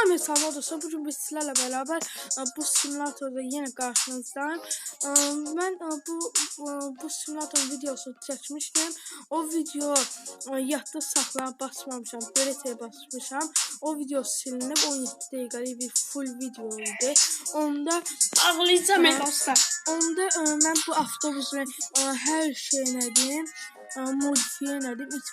Salam hesabı olursa bugün biz sizlerle beraber e, bu simülatörde yine karşınızdayım. E, Ben e, bu bu, simülatör videosu çekmiştim. O video yadda saxlayıb basmamışam, BRT basmışam. O video silinib 17 dəqiqəlik bir full video idi. Onda Ağlayacağım ben dostlar. Onda mən bu avtobusun hər şeyini edim. Modifiye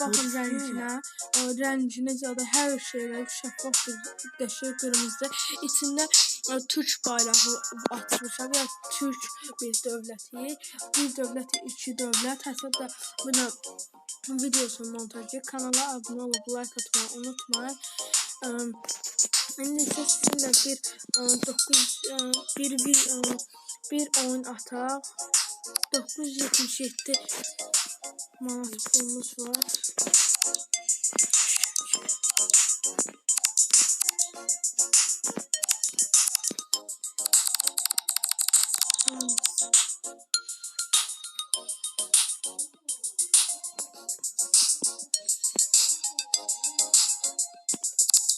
baxın Modifiye? rənginə. E, rənginə zədə hər şeylə şəffaf bir qəşəng qırmızı. İçində e, Türk bayrağı açmışam. Ya Türk bir dövləti, bir dövlət, iki dövlət. Hətta buna videosun montajı. Kanala abunə olub like atmayı unutmayın. E, İndi isə sizinlə bir e, 9 e, bir bir bir oyun ataq. 977 manat pulumuz var.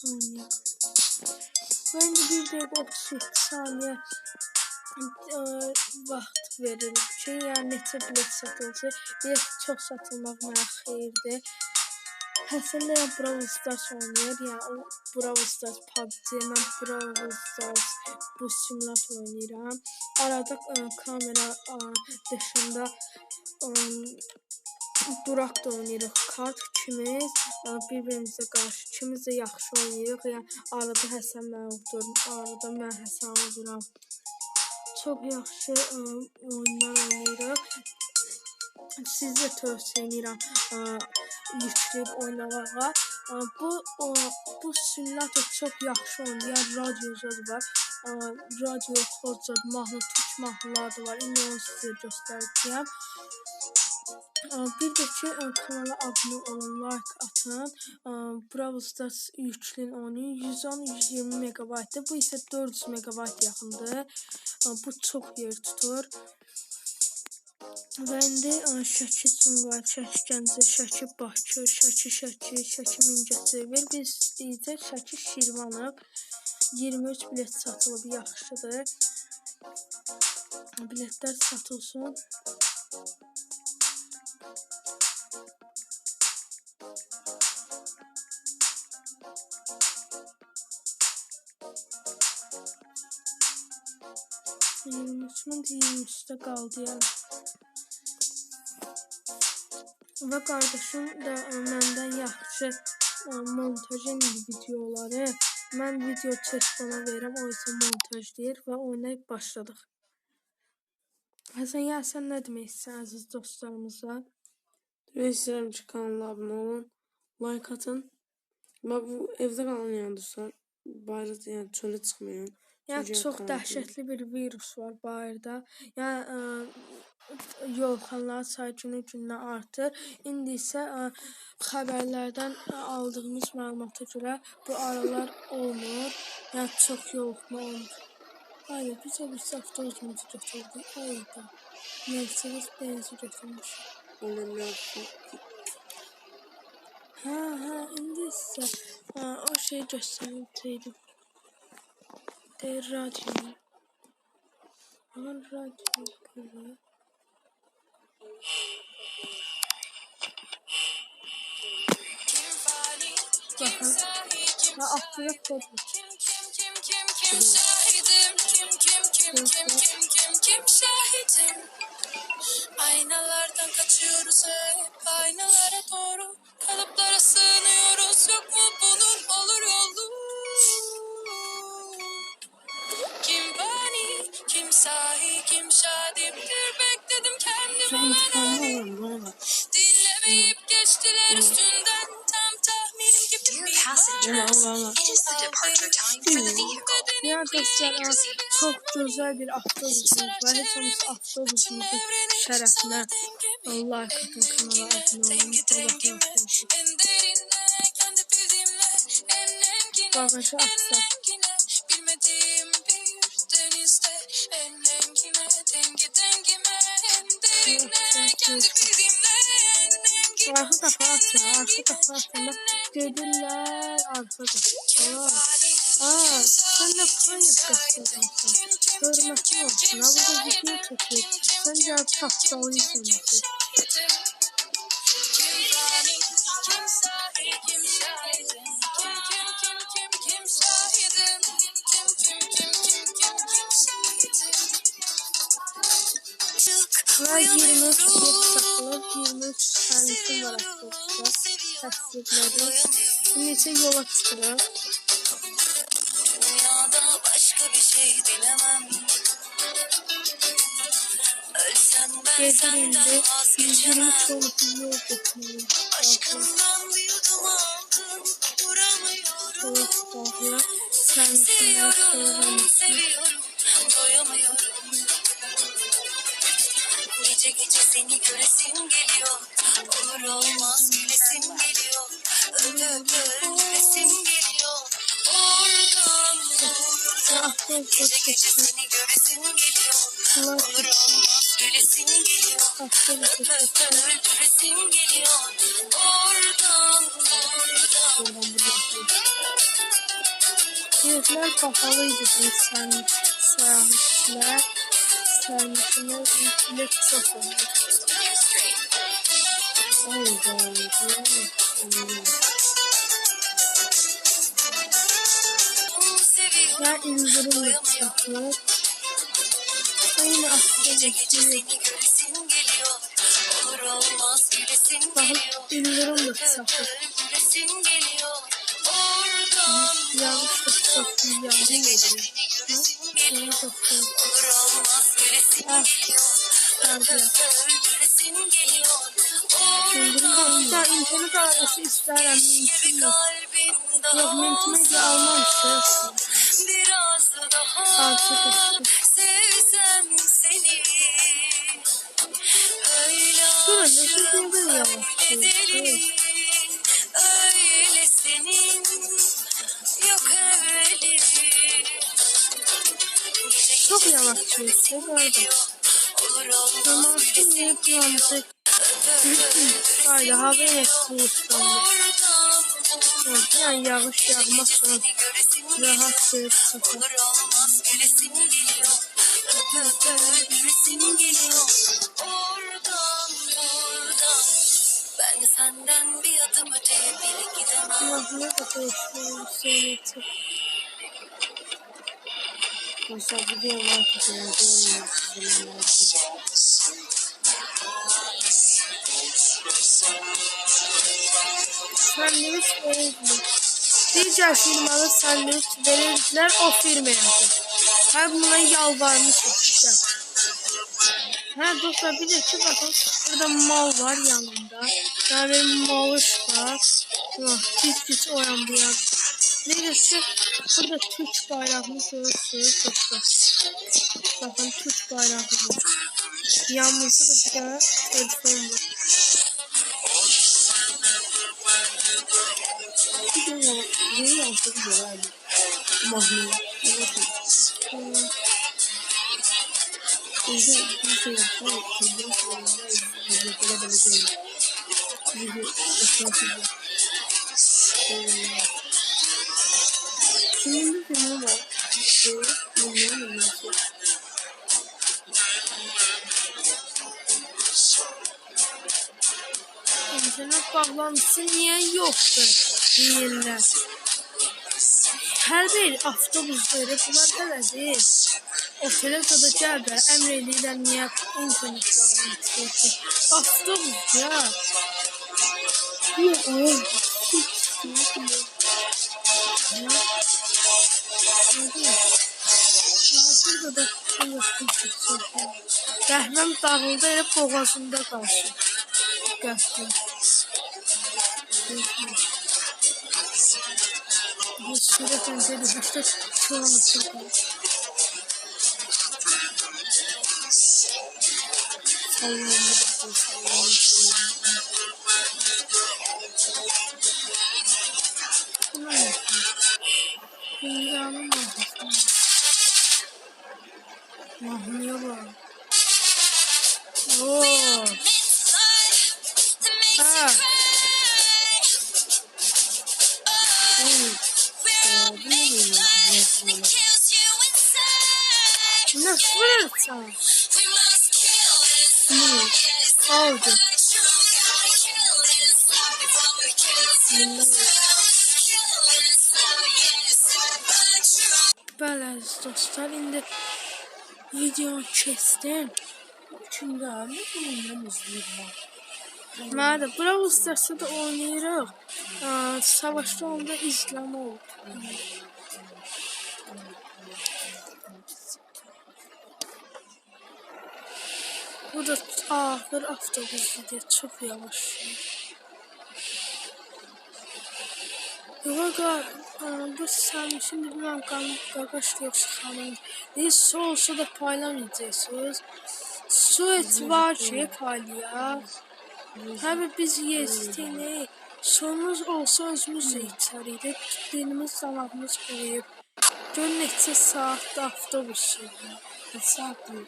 Hmm. Bence bir dakika 37 saniye e, vaxt veririm ki, yəni neçə bilet satılsa, bilet çox satılmaq mənə xeyirdir. Həsən də Brawl Stars oynayır, yəni o Brawl Stars PUBG, mən Brawl Stars bu simülatör oynayıram. Arada e, kamera e, dışında e, Durak da oynayırıq. Kart ikimiz e, bir-birimizə qarşı ikimiz də yaxşı oynayırıq. Yəni arada Həsən mən udurum, arada mən Həsəni uduram. Çox yaxşı ə, oyunlar oynayırıq. Sizə tövsiyə edirəm ə, yükləyib oynamağa. Bu ə, bu simülatör çox yaxşı oynayır. Radiosu var. Ə, Radio xorca mahnı, türk mahnıları da var. İndi onu sizə göstərəcəyəm. Ə, Bir də ki, ə, kanala abunə olun, like atın. Ə, Brawl Stars yükləyin oynayın. 110-120 megabaytdır. Bu isə 400 megabayt yaxındır. Ə, Bu çox yer tutur. Və indi Şəki Sumqayıt, Şəki Gəncə, Şəki Bakı, Şəki Şəki, Şəki Mingəçevir. Biz istəyəcək Şəki Şirvanov. 23 bilet satılıb, yaxşıdır. Biletlər satılsın. Yirmi üçün yirmi üçdə qaldı yəni. Və qardaşım da ə, məndən yaxşı ə, montaj edir videoları. Mən video çəkib ona verirəm, o isə montajlayır və oynayıb başladıq. Həsən, ya sən nə demək istəyirsən əziz dostlarımıza? Demek isterim ki kanala olun. Like atın. Bak bu evde kalan yani dostlar. Bayrağı yani çöle çıkmayın. Yəni çox dəhşətli bir virus var bayırda. Yəni ə, yolxanların sayı günü-gündən artır. İndi isə ə, xəbərlərdən ə, aldığımız məlumata görə bu aralar olmur. Yəni çox yoluxma olmur. Hayır, biz o birisi avtobusumuzu götürdük. Hayda. Mercedes benzi götürmüş. Ondan ne yapsın? Ha ha, indi ə, o şey göstərəcəydim. Deyir radio. Aman radio böyle. Bakın. Ha aklıma koydum. Kim şahidim? Kim kim kim kim kim şahidim? Aynalardan kaçıyoruz hep aynalara doğru kalıplara sığınıyoruz yok mu bunun olur yolu? Kim bani kim sahi kim şadimdir bekledim kendimi bak. dinlemeyip geçtiler üstünden tam tahminim gibi Dear passengers, it is the departure time for the vehicle. Ə, çox gözəl bir avtobusumuz var. Heç olmasa avtobusumuzun şərəfinə like atın kanala abunə olun. Kendi bildiğimle. En engine Arka kafa atın, arka kafa atın. Bak, Gedirlər arka kafa. Aa, olsun. De çekiyor. Sen de? Kim kim kim kim kim şahidim? Kim kim kim kim kim kim şahidim? Ve 23 bir saklı, 23 tanesi var arkadaşlar. Tasdikleri. Şimdi ise yola çıkıyor. Şey dilemem. Ölsem ben senden 120 vazgeçemem. Aşkından bir yudum aldım, duramıyorum. Seviyorum, seviyorum, doyamıyorum. Gece gece seni göresim geliyor. Olur olmaz gülesim geliyor. Öpe öpe öpesim geliyor. Gece gece seni göresim geliyor. Olur olmaz gülesim geliyor. koşusu. öpe öldüresim geliyor. Oradan buradan. Biletler pahalıydı bu sen seyahatler. Sermişine bilet çok oldu. Ay be, Seviyorum. Ya indirim yapacaklar. Aynı Gece gece seni göresim geliyor. Olur olmaz gülesim Daha geliyor. indirim Öpe yapacaklar. öldüresim geliyor. Oradan Yanlışlık çok iyi Gece yandım. gece seni göresim geliyor. Bakın. Olur olmaz gülesim Ah, geliyor. Öldüresim geliyor. İndirim Oradan internet isterim bir mümkün yok. Yok mümkün de olsa almam istiyorsun. Salça kaşığı. sevsem seni Öyle yavaş. öyle deli Öyle Çok yavaş göresim gördüm. gülesim niye kullanacak? Öpe öpe Haydi Evet, yani yağış seni geliyor. rahat bir sefer. Ben senden bir adım öteye bile gidemem. Mahmut arkadaşlar söyledi. Mesela bu diye var kızım. Sandviç verildi. Diğer firmalı sandviç verildiler o firmaya. Her buna yalvarmışım. işte. Ha dostlar bir de ki bakın burada mal var yanında. Yani malış var. Ah, Pis pis oyan bu yan. Neresi? Burada Türk bayrağını görürsünüz dostlar. Bakın Türk bayrağı var. Yanımızda da bir tane telefon var. Şey, bilmiyorum nasıl. İnternet bağlantısı niye yoktu? Deyirlər. Hər bir avtobusları bunlar tələdir. Otelə qədər gəldə əmr edirlər niyə internet bağlantısı. Avtobus ya. Oğlum. Ya. Burada da Qəhvəm dağıldı, elə boğazımda qalsın. Qəhvəm. Bu sürət öncəli başda şu an açıldı. Dünyanın mahvesi. Mahmıya bak. Oo. The truth. Bəli əziz dostlar, indi video keçdim. Üçüncü abi izliyorum. Mənə də Brawl Stars'da da oynayırıq. Savaşda onda izləmə oldu. Bu da ağır avtobusdur deyə çox yavaş. Yoga, bu sen şimdi bilmem kan gagaş yoksa xanım. Biz olsa da paylamayacaqsınız. Su et var ki paylayaq. Həbi biz yezdini sonumuz olsa özümüz içəridə dilimiz. Gör neçə saatda avtobus sürüyor. Kaç saat değil?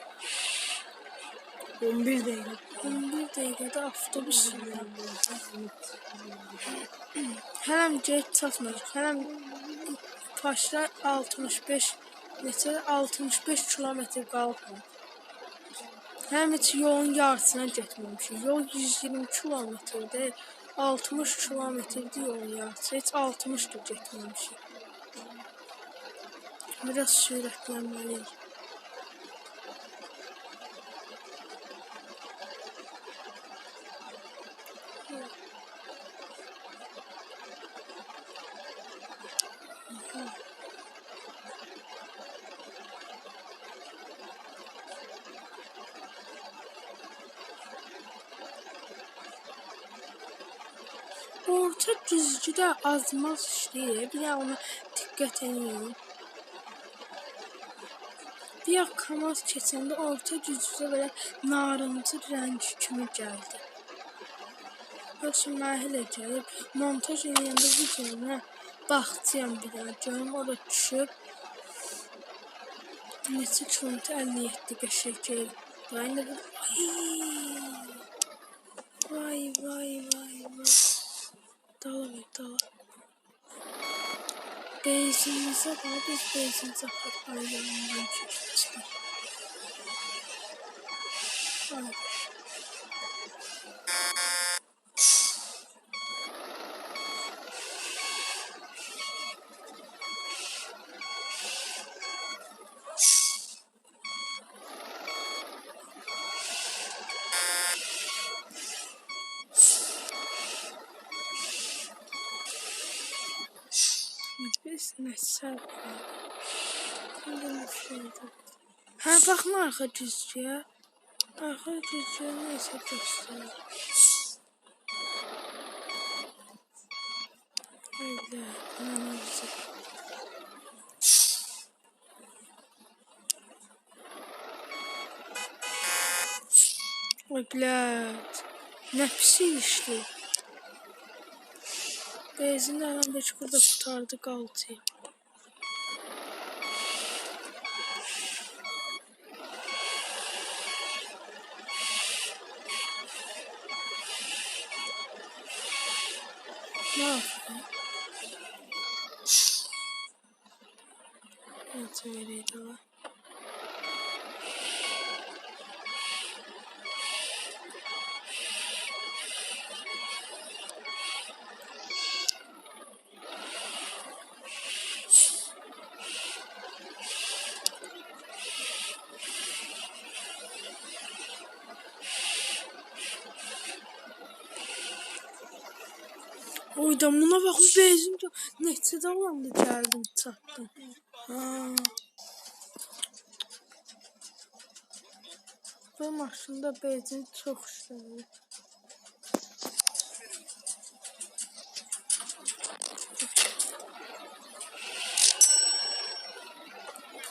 11 dakika. 11 dəqiqədə avtobus sürüyor. Hələm gec çatmır. Hələm paşda 65 neçə 65 kilometr qalıb. Həm heç yolun yarısına getməmişik. Yol 120 kilometrdir. 60 kilometrdir yolun yarısı. Heç 60 da getməmişik. Biraz sürətlənməliyik. Orta düzgüdə azmaz işləyir. Bir də ona diqqət edin. Ya kamaz keçəndə orta düzgüdə belə narıncı rəng kimi gəldi. Yoxsa mənə gəlib montaj edəndə videona baxacağam bir dənə. Görüm o da düşüb. Neçə kilometr 57 qəşəng gəlib. Vay Vay vay vay vay. Ver dala. Benzinimize var biz benzin zapatları yanından çekmiştik. Ay. Biz nəsə Hə, baxma arxa güzgüyə. Arxa güzgüyə nəsə göstərir. Öyle, anamızı. Oy, blядь. Nə pis işdi. Benzin herhalde burada kurtardı Galtı. Ne yaptı? Nasıl veriydi o? Oy da buna bak çok. Neyse olan da geldim çattım. Ha. Bu maşında benzin çok işlemiyor.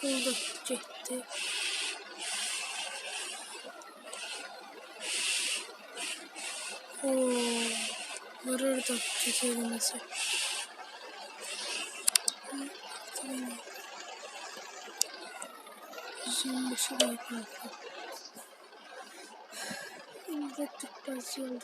Pul da gitti. Oo. Vurur da kesilmesi. Yüzün başı da yapardı. Şimdi de tıklas yol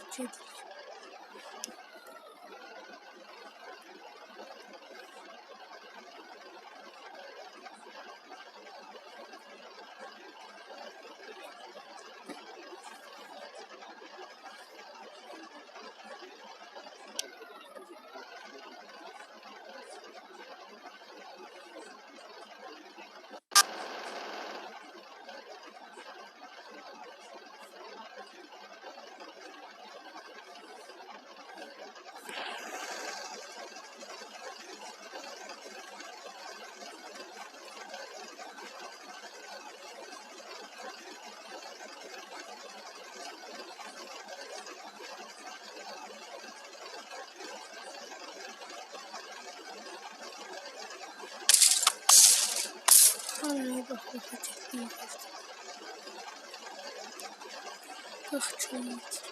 40 kilometre.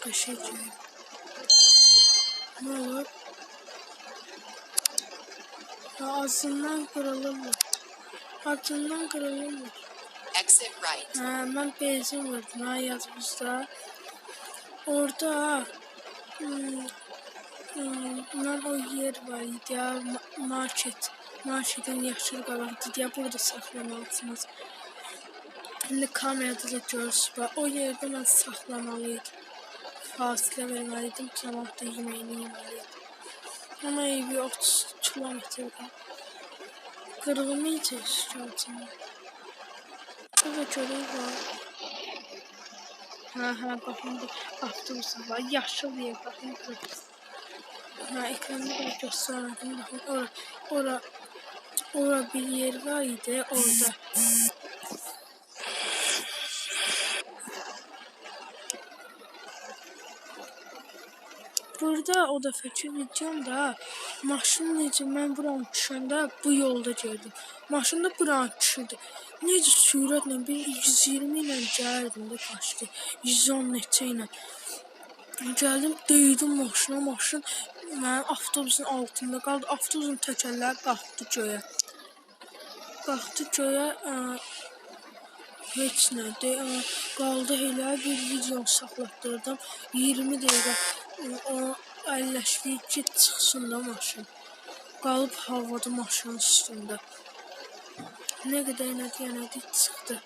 Kaşıcı. Ne olur? Ya ağzından kırılırlar. Altından kırılırlar. Exit right. Ha, ben benzin vurdum ha yazmışlar. Orada hmm, hmm, ben o yer var ya ma- market. Marketin yaşıl qabağıdır ya burada saxlamalısınız. İndi kamerada da görürsünüz. bax, O yerdə mən saxlamalıydım. Fasilə verməliydim, cavabda yeməyini yeməliydim. Ama evi 30 kilometre var. Kırılmayacak şartını. Evet öyle var. Ha bakın bu avtobus var. Yaşıl yer bakın kırmızı. Ha ekranda da göstermedim. Bakın ora, ora, ora bir yer var idi orada. Burada o dəfəki videomda maşın necə mən buranı düşəndə bu yolda gördüm. Maşın da buranı düşürdü. Necə sürətlə bir 120 ilə gəldim də qaçdı. 110 neçə ilə. Gəldim, döydüm maşına, maşın mənim avtobusun altında qaldı. Avtobusun təkərləri qalxdı göyə. Qalxdı göyə, heç nə de, ə, qaldı elə bir video saxlatdırdım. 20 dəqiqə o əlləşdi ki, çıxsın da maşın. Qalıb havada maşının üstündə. Nə qədər nədir, nədir çıxdı.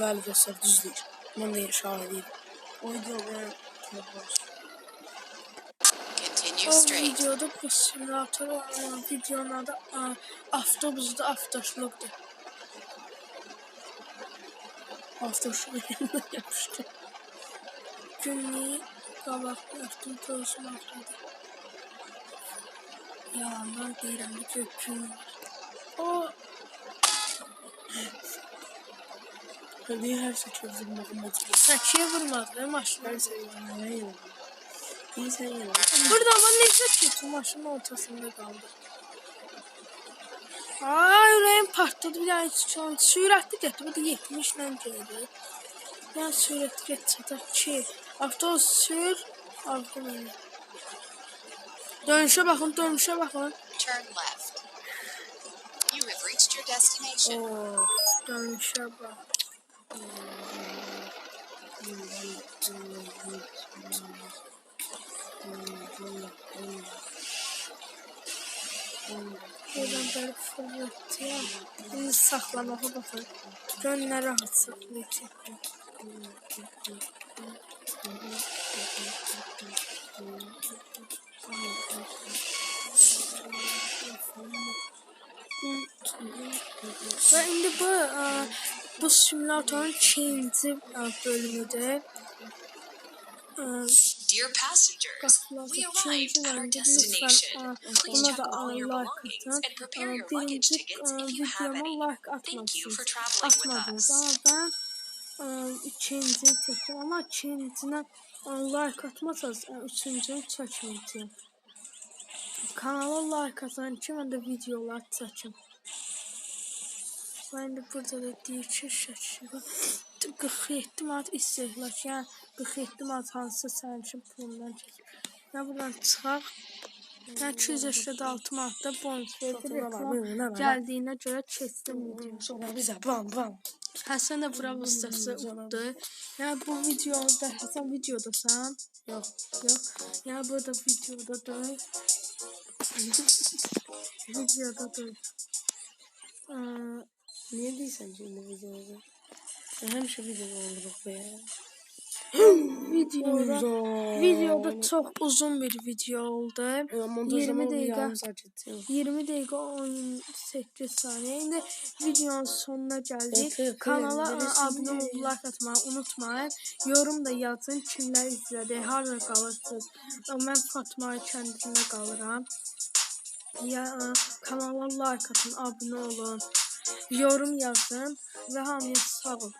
Bəli dostlar düzdür. Mən də şahidiyim. O video Continue O videoda bu simülatör olan videonun adı avtobusda avtoşlukdur. Avtoşun yanına yapıştı. Günlüğü qabaqda ötdüm göğsüm ağrıdı. Yalandan deyirəm bu gökün var. O Hadi her şey çözdüm bakın bakın. səkiyə vurmadı maşını. Ben seviyorum. Ben yanım. İyi sen yanım. Burada ama necə kötü maşının ortasında qaldı. Ay ürəyim partladı bir daha çıxan. Sürətli getdi. Bu da 70 ilə gedir. Ben sürətli get çataq ki. Avtobus sür. Aldı məni. Dönüşə baxın, dönüşə baxın. Turn left. You have reached your destination. Oo. Dönüşə bax. Buradan böyle fırlatıyor. Bunu saklamağa bakın. Gör ne rahat saklayacak. Ve şimdi bu e, bu simülatörün ikinci e, bölümüdür. Dear passengers, we arrived at our destination. Please Ona check all your belongings atın. and prepare Ee, your luggage tickets e, if you have any. Thank you for traveling with us. ikinci çektim ama ikincisine e, like atmazsanız e, üçüncünü çekmeyeceğim. Kanala like atan için ben de videolar çekim. Ben de burada da deyir ki şəkili 47 manat istehlak, yəni 47 manat hansısa sənin üçün pulundan çəkir. Ya buradan çıxaq. Yəni 286 manat da bonus verdi. Reklam gəldiyinə görə keçdim video. Sonra bize bam bam. Həsən də bura ustası utdu. Yəni bu videoda Həsən videodasan. Yok. Yox. Yəni burada videodadır. videodadır. Ee, Niye değilsen şimdi videoda? Ben her şey videoda olduk be. videoda videoda çox uzun bir video oldu. Montajlama 20 bir dakika. yarım saat etti. 20 dəqiqə 18 saniyə. İndi videonun sonuna gəldik. Evet, Kanala evet, abunə olub like atmağı unutmayın. Yorum da yazın kimlər izlədi, harda qalırsınız. Ə, Mən Fatma kəndində qalıram. Ya kanala like atın, abunə olun. Yorum yazın və hamıya sağ olun.